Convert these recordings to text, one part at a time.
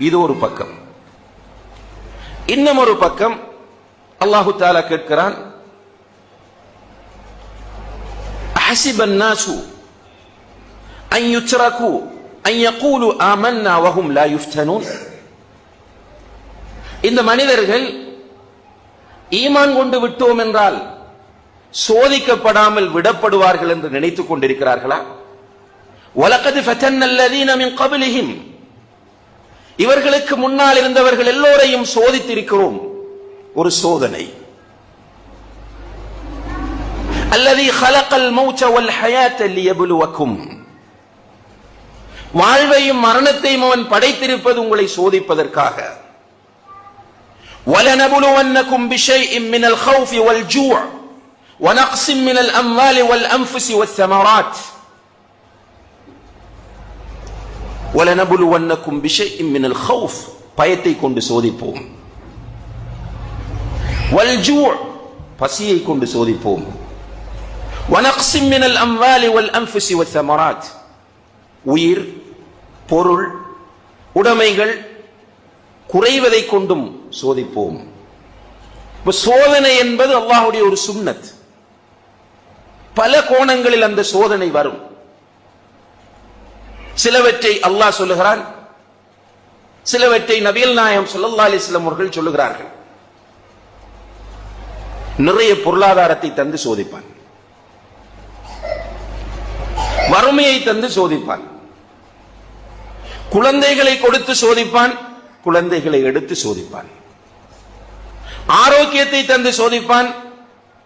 இது ஒரு பக்கம் இன்னும் ஒரு பக்கம் அல்லாஹு தாலா கேட்கிறான் حسب الناس أن يتركوا أن يقولوا آمنا وهم لا يفتنون இந்த மனிதர்கள் ஈமான் கொண்டு விட்டோம் என்றால் சோதிக்கப்படாமல் விடப்படுவார்கள் என்று நினைத்துக் கொண்டிருக்கிறார்களா وَلَقَدْ فَتَنَّ الَّذِينَ مِنْ قَبْلِهِمْ இவர்களுக்கு முன்னால் இருந்தவர்கள் எல்லோரையும் சோதித்திருக்கிறோம் ஒரு சோதனை الذي خلق الموت والحياة ليبلوكم வாழ்வையும் மரணத்தையும் அவன் படைத்திருப்பது உங்களை சோதிப்பதற்காக ولنبلونكم بشيء من الخوف والجوع ونقص من الأموال والأنفس والثمرات ولنبلونكم بشيء من الخوف பயத்தை கொண்டு சோதிப்போம் والجوع பசியை கொண்டு சோதிப்போம் ونقص من الأموال والأنفس والثمرات உயிர் பொருள் உடைமைகள் குறைவதை கொண்டும் சோதிப்போம் இப்ப சோதனை என்பது அல்லாஹ்வுடைய ஒரு சுன்னத் பல கோணங்களில் அந்த சோதனை வரும் சிலவற்றை அல்லாஹ் சொல்லுகிறான். சிலவற்றை நபிகள் நாயம் சொல்லல்லா அலைஹி அவர்கள் சொல்லுகிறார்கள். நிறைய பொருளாதாரத்தை தந்து சோதிப்பான். வறுமையை தந்து சோதிப்பான். குழந்தைகளை கொடுத்து சோதிப்பான் குழந்தைகளை எடுத்து சோதிப்பான். ஆரோக்கியத்தை தந்து சோதிப்பான்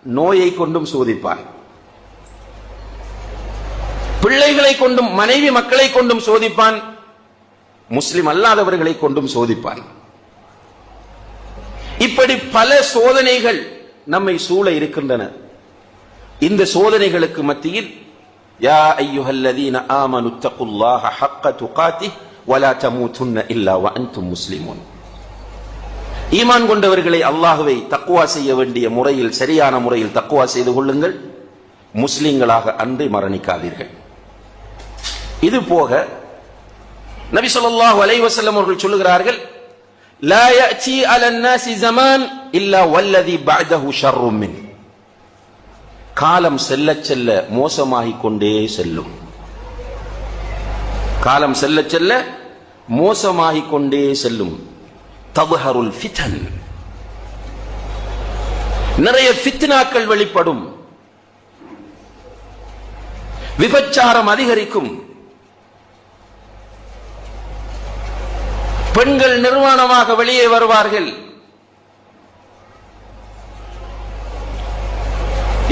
நோயை கொண்டும் சோதிப்பான். பிள்ளைகளை கொண்டும் மனைவி மக்களை கொண்டும் சோதிப்பான் முஸ்லிம் அல்லாதவர்களை கொண்டும் சோதிப்பான். இப்படி பல சோதனைகள் நம்மை சூழ இருக்கின்றன. இந்த சோதனைகளுக்கு மத்தியில் யா ஐயுஹல்லதீன ஆமனு தகுல்லாஹ ஹக்க துகாத்தி வலா தமூதுன்ன இல்லா வ அன்தும் ஈமான் கொண்டவர்களை அல்லாஹுவை தக்குவா செய்ய வேண்டிய முறையில் சரியான முறையில் தக்குவா செய்து கொள்ளுங்கள். முஸ்லிம்களாக அன்றி மரணிக்காதீர்கள். இது போக நபி ஸல்லல்லாஹு அலைஹி வஸல்லம் அவர்கள் சொல்லுகிறார்கள் லா يأتي على الناس زمان إلا والذي بعده شر منه காலம் செல்ல செல்ல மோசமாகிக் கொண்டே செல்லும் காலம் செல்ல செல்ல மோசமாகிக் கொண்டே செல்லும் தபஹருல் ஃபிதன் நிறைய ஃபித்னாக்கள் வெளிப்படும் விபச்சாரம் அதிகரிக்கும் பெண்கள் நிர்வாணமாக வெளியே வருவார்கள்.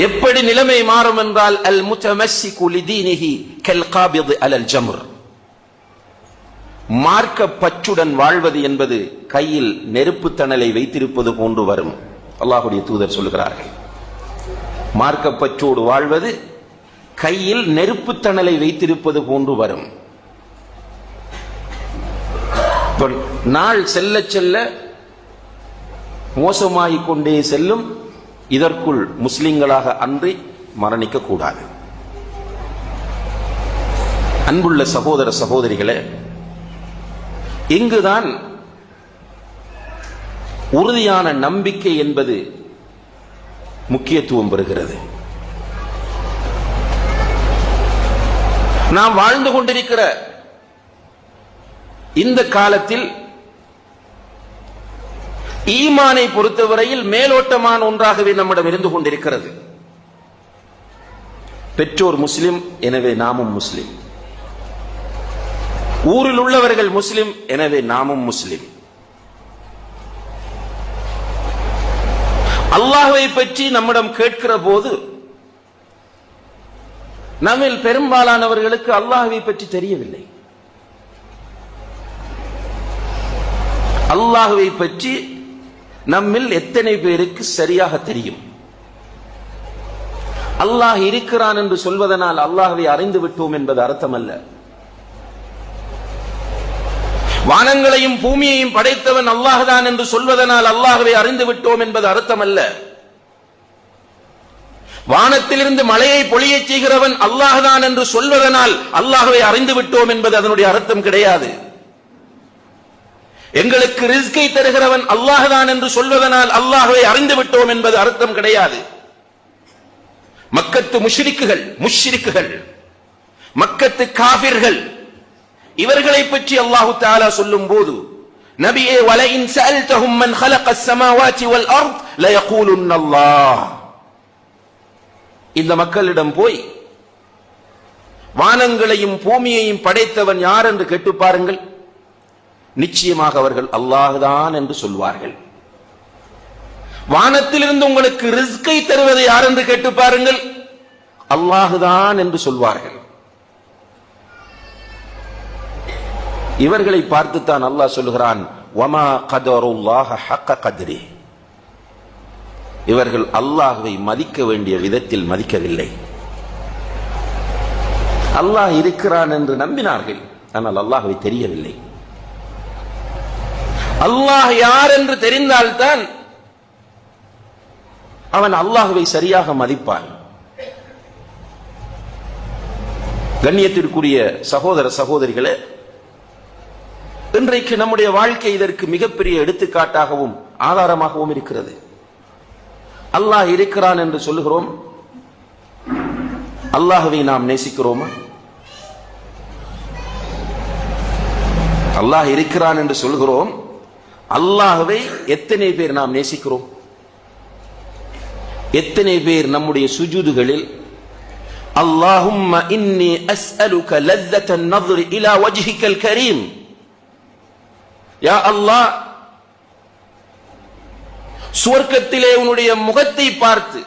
எப்படி நிலைமை மாறும் என்றால் அல் முத்தமஸ்ஸிகு லிதீனிஹி கல் காபிது அலல் ஜமுர். மார்க்க பற்றுடன் வாழ்வது என்பது கையில் நெருப்பு தணலை வைத்திருப்பது போன்று வரும். அல்லாஹுடைய தூதர் சொல்லுகிறார்கள் மார்க்க பற்றோடு வாழ்வது கையில் நெருப்பு தணலை வைத்திருப்பது போன்று வரும். நாள் செல்ல செல்ல மோசமாகிக் கொண்டே செல்லும் இதற்குள் முஸ்லிம்களாக அன்றி மரணிக்க கூடாது. அன்புள்ள சகோதர சகோதரிகளே இங்குதான் உறுதியான நம்பிக்கை என்பது முக்கியத்துவம் பெறுகிறது. நாம் வாழ்ந்து கொண்டிருக்கிற இந்த காலத்தில் ஈமானை பொறுத்தவரையில் மேலோட்டமான ஒன்றாகவே நம்மிடம் இருந்து கொண்டிருக்கிறது. பெற்றோர் முஸ்லிம் எனவே நாமும் முஸ்லிம். ஊரில் உள்ளவர்கள் முஸ்லிம் எனவே நாமும் முஸ்லிம். அல்லாஹ்வை பற்றி நம்மிடம் கேட்கிற போது நம்மில் பெரும்பாலானவர்களுக்கு அல்லாஹுவை பற்றி தெரியவில்லை. அல்லாஹுவை பற்றி நம்மில் எத்தனை பேருக்கு சரியாக தெரியும்? அல்லாஹ் இருக்கிறான் என்று சொல்வதனால் அல்லாஹுவை அறிந்து விட்டோம் என்பது அர்த்தம் அல்ல வானங்களையும் பூமியையும் படைத்தவன் அல்லாஹ்தான் என்று சொல்வதனால் அல்லாஹுவை அறிந்து விட்டோம் என்பது அர்த்தம் அல்ல வானத்திலிருந்து மழையை பொழியச் செய்கிறவன் அல்லாஹுதான் என்று சொல்வதனால் அல்லாஹுவை அறிந்து விட்டோம் என்பது அதனுடைய அர்த்தம் கிடையாது. எங்களுக்கு ரிஸ்கை தருகிறவன் அல்லாஹ்தான் என்று சொல்வதனால் அல்லாஹ்வை அறிந்து விட்டோம் என்பது அர்த்தம் கிடையாது மக்கத்து முஷ்ரிக்குகள் முஷ்ரிக்குகள் மக்கத்து காபிர்கள் இவர்களை பற்றி அல்லாஹு தஆலா சொல்லும் போது நபியே வலையின் சஅல்தஹும் மன் خلق السماوات والارض ليقولن الله இந்த மக்களிடம் போய் வானங்களையும் பூமியையும் படைத்தவன் யார் என்று கேட்டு பாருங்கள் நிச்சயமாக அவர்கள் அல்லாஹுதான் என்று சொல்வார்கள். வானத்திலிருந்து உங்களுக்கு ரிஸ்கை தருவது யார் என்று கேட்டு பாருங்கள். அல்லாஹுதான் என்று சொல்வார்கள். இவர்களை பார்த்துத்தான் அல்லாஹ் சொல்லுகிறான் வமா கதருல்லாஹ ஹக்க இவர்கள் அல்லாஹுவை மதிக்க வேண்டிய விதத்தில் மதிக்கவில்லை. அல்லாஹ் இருக்கிறான் என்று நம்பினார்கள் ஆனால் அல்லாஹுவை தெரியவில்லை. அல்லாஹ் யார் என்று தெரிந்தால்தான் அவன் அல்லாஹுவை சரியாக மதிப்பான். கண்ணியத்திற்குரிய சகோதர சகோதரிகளே இன்றைக்கு நம்முடைய வாழ்க்கை இதற்கு மிகப்பெரிய எடுத்துக்காட்டாகவும் ஆதாரமாகவும் இருக்கிறது. அல்லாஹ் இருக்கிறான் என்று சொல்லுகிறோம். அல்லாஹுவை நாம் நேசிக்கிறோமா? அல்லாஹ் இருக்கிறான் என்று சொல்கிறோம் அல்லாஹுவை எத்தனை பேர் நாம் நேசிக்கிறோம்? எத்தனை பேர் நம்முடைய சுஜூதுகளில் அல்லாஹும் இன்னி கரீம். யா அல்லாஹ் சுவர்க்கத்திலே உன்னுடைய முகத்தை பார்த்து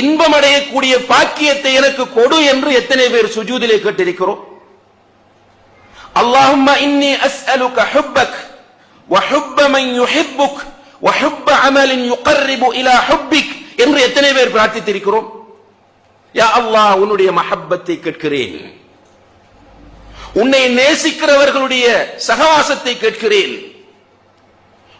இன்பம் அடையக்கூடிய பாக்கியத்தை எனக்கு கொடு என்று எத்தனை பேர் சுஜூதிலே கேட்டிருக்கிறோம்? அல்லாஹும் இன்னி அஸ்அலுக ஹுப்பக். وحب من يحبك وحب عمل يقرب إلى حبك என்று எத்தனை பேர் பிரார்த்தித்திருக்கிறோம் யா அல்லாஹ் உன்னுடைய மஹப்பத்தை கேட்கிறேன் உன்னை நேசிக்கிறவர்களுடைய சகவாசத்தை கேட்கிறேன்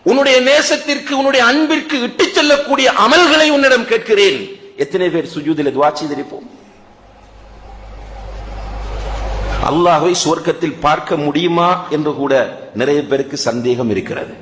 உன்னுடைய நேசத்திற்கு உன்னுடைய அன்பிற்கு இட்டுச் செல்லக்கூடிய அமல்களை உன்னிடம் கேட்கிறேன் எத்தனை பேர் சுஜூதில் துவா செய்திருப்போம் அல்லாஹை சுவர்க்கத்தில் பார்க்க முடியுமா என்று கூட நிறைய பேருக்கு சந்தேகம் இருக்கிறது.